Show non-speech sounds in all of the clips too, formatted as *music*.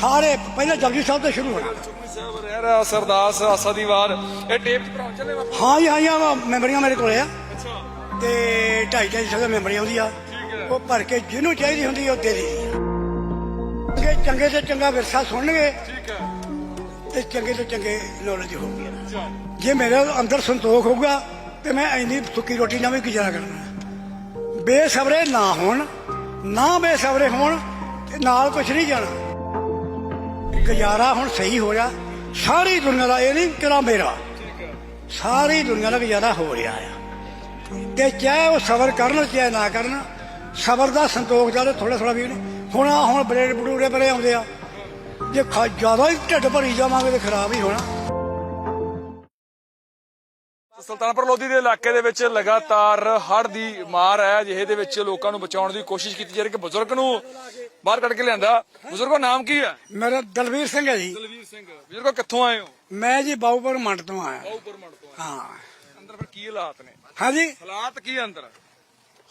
ਸਾਰੇ ਪਹਿਲਾਂ ਜਪਜੀ ਸਾਹਿਬ ਤੋਂ ਸ਼ੁਰੂ ਹੋਣਾ। ਚੁੰਨੀ ਸਾਹਿਬ ਰਹਿ ਰਿਹਾ ਸਰਦਾਸ ਆਸਾ ਦੀ ਵਾਰ। ਇਹ ਟੇਪ ਭਰਾਉਣ ਚੱਲੇ ਬਾਪੂ ਹਾਂ ਜੀ ਹਾਂ ਜੀ ਆਹ ਮੇਰੇ ਕੋਲੇ ਆ। ਅੱਛਾ। ਤੇ ਢਾਈ ਢਾਈ ਸੌ ਆਉਂਦੀ ਆ। ਉਹ ਭਰ ਕੇ ਜਿਹਨੂੰ ਚਾਹੀਦੀ ਹੁੰਦੀ ਉਹ ਦੇ ਦੀ ਚੰਗੇ ਚੰਗੇ ਤੋਂ ਚੰਗਾ ਵਿਰਸਾ ਸੁਣਨਗੇ ਠੀਕ ਹੈ। ਤੇ ਚੰਗੇ ਤੋਂ ਚੰਗੇ ਨੌਲੇਜ ਹੋਊਗੀ। ਜੇ ਮੇਰੇ ਅੰਦਰ ਸੰਤੋਖ ਹੋਊਗਾ ਤੇ ਮੈਂ ਇੰਨੀ ਸੁੱਕੀ ਰੋਟੀ ਨਾਲ ਵੀ ਗੁਜ਼ਾਰਾ ਕਰਨਾ। ਬੇਸਬਰੇ ਨਾ ਹੋਣ ਨਾ ਬੇਸਬਰੇ ਹੋਣ ਤੇ ਨਾਲ ਕੁਛ ਨਹੀਂ ਜਾਣਾ। ਗੁਜ਼ਾਰਾ ਹੁਣ ਸਹੀ ਹੋ ਰਿਹਾ। ਸਾਰੀ ਦੁਨੀਆ ਦਾ ਇਹ ਨਹੀਂ ਕਿਰਾ ਮੇਰਾ। ਸਾਰੀ ਦੁਨੀਆ ਦਾ ਗੁਜ਼ਾਰਾ ਹੋ ਰਿਹਾ ਆ। ਤੇ ਚਾਹੇ ਉਹ ਸਬਰ ਕਰਨ, ਚਾਹੇ ਨਾ ਕਰਨ, ਸਬਰ ਦਾ ਸੰਤੋਖ ਦਾ ਥੋੜਾ ਥੋੜਾ ਵੀ ਹੁਣ ਆਹ ਹੁਣ ਬੜੇ ਬੜੂਰੇ ਬੜੇ ਆਉਂਦੇ ਆ। ਜੇ ਜ਼ਿਆਦਾ ਹੀ ਢਿੱਡ ਭਰੀ ਜਾਵਾਂਗੇ ਤੇ ਖਰਾਬ ਹੀ ਹੋਣਾ। ਸੁਲਤਾਨਪੁਰ ਲੋਧੀ ਦੇ ਇਲਾਕੇ ਦੇ ਵਿੱਚ ਲਗਾਤਾਰ ਹੜ੍ਹ ਦੀ ਮਾਰ ਹੈ ਜਿਹੇ ਦੇ ਵਿੱਚ ਲੋਕਾਂ ਨੂੰ ਬਚਾਉਣ ਦੀ ਕੋਸ਼ਿਸ਼ ਕੀਤੀ ਜਾ ਰਹੀ ਕਿ ਬਜ਼ੁਰਗ ਨੂੰ ਬਾਹਰ ਕੱਢ ਕੇ ਲਿਆਂਦਾ। ਬਜ਼ੁਰਗੋ ਨਾਮ ਕੀ ਹੈ? ਮੇਰਾ ਦਲਵੀਰ ਸਿੰਘ ਹੈ ਜੀ। ਦਲਵੀਰ ਸਿੰਘ। ਬਜ਼ੁਰਗੋ ਕਿੱਥੋਂ ਆਏ ਹੋ? ਮੈਂ ਜੀ ਬਾਊਪੁਰ ਮੰਡ ਤੋਂ ਆਇਆ। ਬਾਉਪੁਰ ਮੰਡ ਤੋਂ ਆਏ। ਹਾਂ। ਅੰਦਰ ਫਿਰ ਕੀ ਹਾਲਾਤ ਨੇ? ਹਾਂਜੀ ਹਾਲਾਤ ਕੀ ਆ ਅੰਦਰ?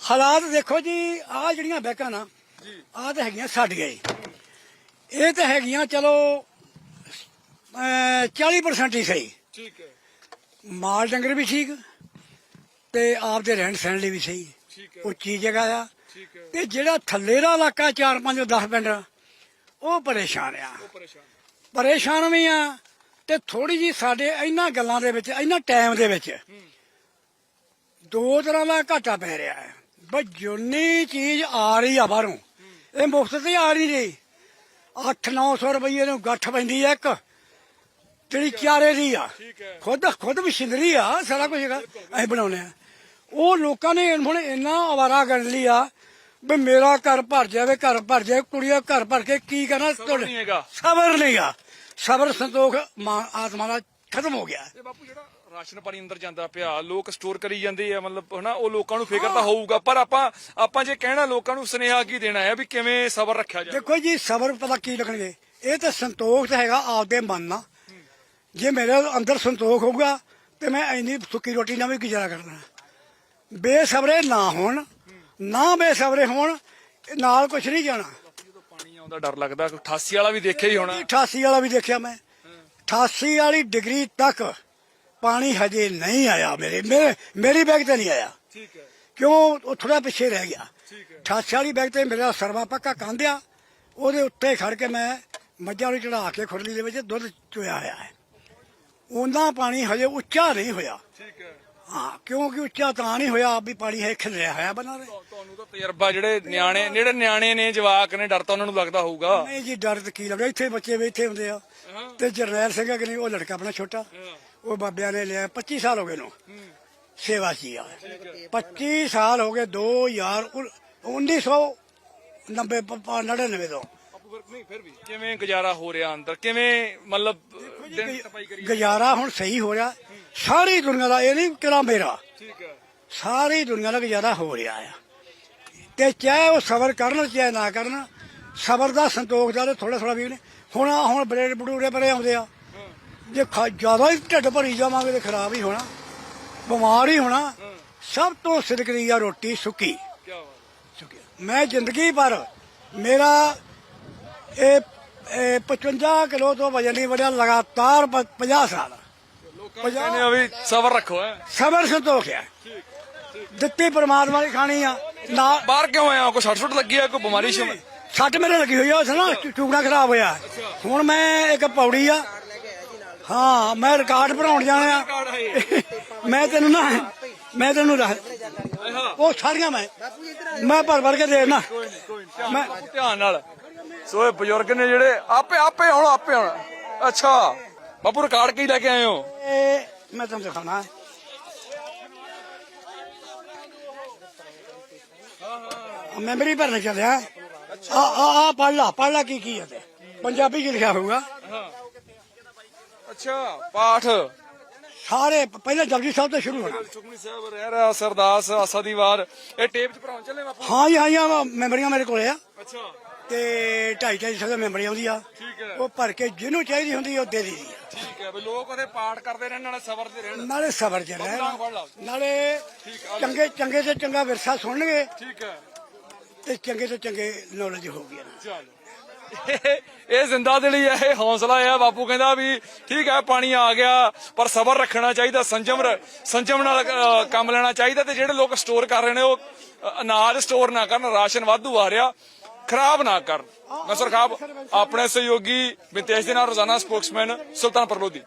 ਹਾਲਾਤ ਦੇਖੋ ਜੀ ਆਹ ਜਿਹੜੀਆਂ ਬੈਕਾਂ ਨਾ ਜੀ। ਆਹ ਤਾਂ ਹੈਗੀਆਂ ਸਾਡੀਆਂ ਹੀ ਇਹ ਤਾਂ ਹੈਗੀਆਂ ਚਲੋ ਅਹ 40% ਹੀ ਸਹੀ। ਠੀਕ ਹੈ। ਮਾਲ ਡੰਗਰ ਵੀ ਠੀਕ ਤੇ ਆਪਦੇ ਰਹਿਣ ਸਹਿਣ ਲਈ ਵੀ ਸਹੀ। ਠੀਕ ਹੈ। ਉੱਚੀ ਜਗ੍ਹਾ ਆ। ਠੀਕ ਹੈ। ਤੇ ਜਿਹੜਾ ਥੱਲੇ ਦਾ ਇਲਾਕਾ 4 5 10 ਪਿੰਡ ਉਹ ਪਰੇਸ਼ਾਨ ਆ। ਉਹ ਪਰੇਸ਼ਾਨ ਪਰੇਸ਼ਾਨ ਵੀ ਆ ਤੇ ਥੋੜੀ ਜੀ ਸਾਡੇ ਇਹਨਾਂ ਗੱਲਾਂ ਦੇ ਵਿੱਚ ਇਹਨਾਂ ਟਾਈਮ ਦੇ ਵਿੱਚ ਦੋ ਤਰ੍ਹਾਂ ਦਾ ਘਾਟਾ ਪੈ ਰਿਹਾ ਹੈ। ਬਈ ਜਿੰਨੀ ਚੀਜ਼ ਆ ਰਹੀ ਆ ਬਾਹਰੋਂ ਇਹ ਮੁਫਤ ਤੇ ਆ ਰਹੀ। ਜੀ 8-900 ਰੁਪਏ ਨੂੰ ਗੱਠ ਪੈਂਦੀ ਆ ਇੱਕ। ਜਿਹੜੀ ਚਾਰੇ ਦੀ ਆ। ਖੁਦ ਖੁਦ ਮਸ਼ੀਨਰੀ ਆ ਸਾਰਾ ਕੁਝ ਹੈਗਾ। ਅਸੀਂ ਬਣਾਉਨੇ ਆ ਉਹ ਲੋਕਾਂ ਨੇ ਹੁਣ ਇੰਨਾ ਆਵਾਰਾ ਕਰ ਲਈ ਆ ਵੀ ਮੇਰਾ ਘਰ ਭਰ ਜਾਵੇ ਘਰ ਭਰ ਜਾਵੇ ਕੁੜੀਆਂ ਘਰ ਭਰ ਕੇ ਕੀ ਕਰਨਾ? ਸਬਰ ਨਹੀਂ ਹੈਗਾ। ਸਬਰ ਨਹੀਂਗਾ ਸਬਰ ਸੰਤੋਖ ਆਤਮਾ ਦਾ ਖਤਮ ਹੋ ਗਿਆ। ਬਾਪੂ ਜਿਹੜਾ ਰਾਸ਼ਨ ਪਾਣੀ ਅੰਦਰ ਜਾਂਦਾ ਪਿਆ ਲੋਕ ਸਟੋਰ ਕਰੀ ਜਾਂਦੇ ਆ ਮਤਲਬ ਹਨਾ ਉਹ ਲੋਕਾਂ ਨੂੰ ਫਿਕਰ ਤਾਂ ਹੋਊਗਾ ਪਰ ਆਪਾਂ ਆਪਾਂ ਜੇ ਕਹਿਣਾ ਲੋਕਾਂ ਨੂੰ ਸੁਨੇਹਾ ਕੀ ਦੇਣਾ ਹੈ ਵੀ ਕਿਵੇਂ ਸਬਰ ਰੱਖਿਆ ਜਾਵੇ? ਦੇਖੋ ਜੀ ਸਬਰ ਪਤਾ ਕੀ ਲੱਗਣਗੇ? ਇਹ ਤਾਂ ਸੰਤੋਖ ਤਾਂ ਹੈਗਾ ਆਪਦੇ ਮਨ ਨਾਲ। ਜੇ ਮੇਰੇ ਅੰਦਰ ਸੰਤੋਖ ਹੋਊਗਾ ਤੇ ਮੈਂ ਇੰਨੀ ਸੁੱਕੀ ਰੋਟੀ ਨਾਲ ਵੀ ਗੁਜ਼ਾਰਾ ਕਰਨਾ। ਬੇਸਬਰੇ ਨਾ ਹੋਣ ਨਾ ਬੇਸਬਰੇ ਹੋਣ ਨਾਲ ਕੁਛ ਨਹੀਂ ਜਾਣਾ। ਜਦੋਂ ਪਾਣੀ ਆਉਂਦਾ ਡਰ ਲੱਗਦਾ 88 ਵਾਲਾ ਵੀ ਦੇਖਿਆ ਹੀ ਹੋਣਾ। 88 ਵਾਲਾ ਵੀ ਦੇਖਿਆ ਮੈਂ। 88 ਵਾਲੀ ਡਿਗਰੀ ਤੱਕ ਪਾਣੀ ਹਜੇ ਨਹੀਂ ਆਇਆ ਮੇਰੇ ਮੇਰੇ ਮੇਰੀ ਬੈਗ ਤੇ ਨਹੀਂ ਆਇਆ। ਠੀਕ ਹੈ। ਕਿਉਂ? ਉਹ ਥੋੜਾ ਪਿੱਛੇ ਰਹਿ ਗਿਆ। ਠੀਕ ਹੈ। 88 ਵਾਲੀ ਬੈਗ ਤੇ ਮੇਰਾ ਸਰਵਾ ਪੱਕਾ ਕੰਧਿਆ ਉਹਦੇ ਉੱਤੇ ਖੜ ਕੇ ਮੈਂ ਮੱਝਾਂ ਨੂੰ ਚੜਾ ਕੇ ਖੁਰਲੀ ਦੇ ਵਿੱਚ ਦੁੱਧ ਚੋਇਆ ਹੋਇਆ ਹੈ। ਉਹਨਾਂ ਪਾਣੀ ਹਜੇ ਉੱਚਾ ਨਹੀਂ ਹੋਇਆ। ਠੀਕ ਹੈ। ਹਾਂ ਕਿਉਂਕਿ ਉੱਚਾ ਤਾਂ ਨਹੀਂ ਹੋਇਆ ਵੀ ਪਾਣੀ ਹੈ ਖਿਲਰਿਆ ਹੋਇਆ ਬਣਾ ਦੇ ਤੁਹਾਨੂੰ ਤਾਂ ਤਜਰਬਾ ਜਿਹੜੇ ਨਿਆਣੇ ਜਿਹੜੇ ਨਿਆਣੇ ਨੇ ਜਵਾਕ ਨੇ ਡਰ ਤਾਂ ਉਹਨਾਂ ਨੂੰ ਲੱਗਦਾ ਹੋਊਗਾ। ਨਹੀਂ ਜੀ ਡਰ ਤੇ ਕੀ ਲੱਗਾ ਇੱਥੇ ਬੱਚੇ ਬੈਠੇ ਹੁੰਦੇ ਆ। ਤੇ ਜਰਨੈਲ ਸਿੰਘ ਹੈ ਕਿ ਨਹੀਂ ਉਹ ਲੜਕਾ ਆਪਣਾ ਛੋਟਾ। ਉਹ ਬਾਬਿਆਂ ਨੇ ਲਿਆ 25 ਸਾਲ ਹੋ ਗਏ ਨੂੰ। ਸੇਵਾ ਸੀ ਆ। 25 ਸਾਲ ਹੋ ਗਏ 2000 ਉਨ- 1990 ਪ- ਪ- 99 ਤੋਂ। ਫਿਰ ਨਹੀਂ ਫਿਰ ਵੀ। ਕਿਵੇਂ ਗੁਜ਼ਾਰਾ ਹੋ ਰਿਹਾ ਅੰਦਰ? ਕਿਵੇਂ ਮਤਲਬ ਦਿਨ ਸਫ਼ਾਈ ਕਰੀ ਗੁਜ਼ਾਰਾ ਹੁਣ ਸਹੀ ਹੋ ਰਿਹਾ। ਸਾਰੀ ਦੁਨੀਆ ਦਾ ਇਹ ਨਹੀਂ ਕਿਰਾ ਮੇਰਾ। ਠੀਕ ਹੈ। ਸਾਰੀ ਦੁਨੀਆ ਦਾ ਗੁਜ਼ਾਰਾ ਹੋ ਰਿਹਾ ਆ। ਤੇ ਚਾਹੇ ਉਹ ਸਬਰ ਕਰਨ ਚਾਹੇ ਨਾ ਕਰਨ ਸਬਰ ਦਾ ਸੰਤੋਖ ਦਾ ਥੋੜਾ ਥੋੜਾ ਵੀ ਨਹੀਂ। ਹੁਣ ਆਹ ਹੁਣ ਬੜੇ ਬੜੂਰੇ ਬੜੇ ਆਉਂਦੇ ਆ। ਜੇ ਖਾ ਜ਼ਿਆਦਾ ਹੀ ਢਿੱਡ ਭਰੀ ਜਾਵਾਂਗੇ ਤੇ ਖਰਾਬ ਹੀ ਹੋਣਾ। ਬਿਮਾਰ ਹੀ ਹੋਣਾ। ਸਭ ਤੋਂ ਸਿਦਕਰੀ ਆ ਰੋਟੀ ਸੁੱਕੀ। ਕੀ ਬਾਤ ਸੁੱਕੀ। ਮੈਂ ਜ਼ਿੰਦਗੀ ਭਰ ਮੇਰਾ ਇਹ ਇਹ 55 ਕਿਲੋ ਤੋਂ ਵਜਨ ਨਹੀਂ ਵਧਿਆ ਲਗਾਤਾਰ ਪ- 50 ਸਾਲ। ਲੋਕਾਂ ਨੂੰ ਵੀ ਸਬਰ ਰੱਖੋ ਹੈ। ਸਬਰ ਸੰਤੋਖ ਹੈ ਦਿੱਤੀ ਪਰਮਾਤਮਾ ਦੀ ਖਾਣੀ ਆ। ਨਾ ਬਾਹਰ ਕਿਉਂ ਆਇਆ ਕੋਈ ਸੱਟ ਸੁੱਟ ਲੱਗੀ ਆ? ਕੋਈ ਬਿਮਾਰੀ ਸ਼ਮ ਸੱਟ ਮੇਰੇ ਲੱਗੀ ਹੋਈ ਆ ਉਸ ਨਾ ਟੂਕੜਾ ਖਰਾਬ ਹੋਇਆ। ਹੁਣ ਮੈਂ ਇੱਕ ਪੌੜੀ ਆ। ਹਾਂ ਮੈਂ ਰਿਕਾਰਡ ਬਣਾਉਣ ਜਾਣਾ ਆ। *laughs* ਮੈਂ ਤੈਨੂੰ ਨਾ ਮੈਂ ਤੈਨੂੰ ਦੱਸ ਉਹ ਸਾਰੀਆਂ ਮੈਂ। ਮੈਂ ਭਰ ਭਰ ਕੇ ਦੇ ਨਾ ਮੈਂ ਧਿਆਨ ਨਾਲ। ਸੋ ਇਹ ਬਜ਼ੁਰਗ ਨੇ ਜਿਹੜੇ ਆਪੇ ਆਪੇ ਹੁਣ ਆਪੇ ਹੁਣ। ਅੱਛਾ ਬਾਪੂ ਰਿਕਾਰਡ ਕੀ ਲੈ ਕੇ ਆਏ ਹੋ? ਇਹ ਮੈਂ ਤੁਹਾਨੂੰ ਦਿਖਾਉਣਾ ਹੈ। ਮੈਮਰੀ ਭਰਨ ਚੱਲਿਆ ਆ ਆ ਆ ਪੜ ਲਾ ਪੜ ਲਾ ਕੀ ਕੀ ਹੈ ਤੇ। ਪੰਜਾਬੀ ਚ ਲਿਖਿਆ ਹੋਊਗਾ। ਅੱਛਾ ਪਾਠ। ਸਾਰੇ ਪਹਿਲਾਂ ਜਪਜੀ ਸਾਹਿਬ ਤੋਂ ਸ਼ੁਰੂ ਹੋਣਾ। ਸੁਖਮਨੀ ਸਾਹਿਬ ਰਹਿ ਰਿਹਾ ਸਰਦਾਸ ਆਸਾ ਦੀ ਵਾਰ ਇਹ ਟੇਪ ਚ ਭਰਾਉਣ ਚੱਲੇ ਬਾਪੂ? ਹਾਂ ਜੀ ਹਾਂ ਜੀ ਮੈਮਰੀਆਂ ਮੇਰੇ ਕੋਲੇ ਆ। ਅੱਛਾ। ਤੇ 2.5 ਸੌ ਦਾ ਮੈਂਬਰੀ ਆਉਂਦੀ ਆ। ਠੀਕ ਹੈ। ਉਹ ਭਰ ਕੇ ਜਿਹਨੂੰ ਚਾਹੀਦੀ ਹੁੰਦੀ ਉਹ ਦੇ ਦੀ ਠੀਕ ਹੈ ਵੀ ਲੋਕ ਉਹਦੇ ਚੰਗੇ ਚੰਗੇ ਤੇ ਚੰਗਾ ਵਿਰਸਾ ਸੁਣਨਗੇ ਤੇ ਚੰਗੇ ਤੋਂ ਚੰਗੇ ਨੌਲੇਜ ਹੋ ਗਿਆ ਇਹ ਜ਼ਿੰਦਾ ਦਿਲੀ ਹੈ ਇਹ ਹੌਸਲਾ ਹੈ। ਬਾਪੂ ਕਹਿੰਦਾ ਵੀ ਠੀਕ ਹੈ ਪਾਣੀ ਆ ਗਿਆ ਪਰ ਸਬਰ ਰੱਖਣਾ ਚਾਹੀਦਾ ਸੰਜਮ ਸੰਜਮ ਨਾਲ ਕੰਮ ਲੈਣਾ ਚਾਹੀਦਾ ਤੇ ਜਿਹੜੇ ਲੋਕ ਸਟੋਰ ਕਰ ਰਹੇ ਨੇ ਉਹ ਅਨਾਜ ਸਟੋਰ ਨਾ ਕਰਨ ਰਾਸ਼ਨ ਵਾਧੂ ਆ ਰਿਹਾ। ਖਰਾਬ ਨਾ ਕਰਨ। ਮੈਂ ਖਾਬ ਆਪਣੇ ਸਹਿਯੋਗੀ ਮਿਤੇਸ਼ ਦੇ ਨਾਲ ਰੋਜ਼ਾਨਾ ਸਪੋਕਸਮੈਨ ਸੁਲਤਾਨ ਪਰਲੋਦੀ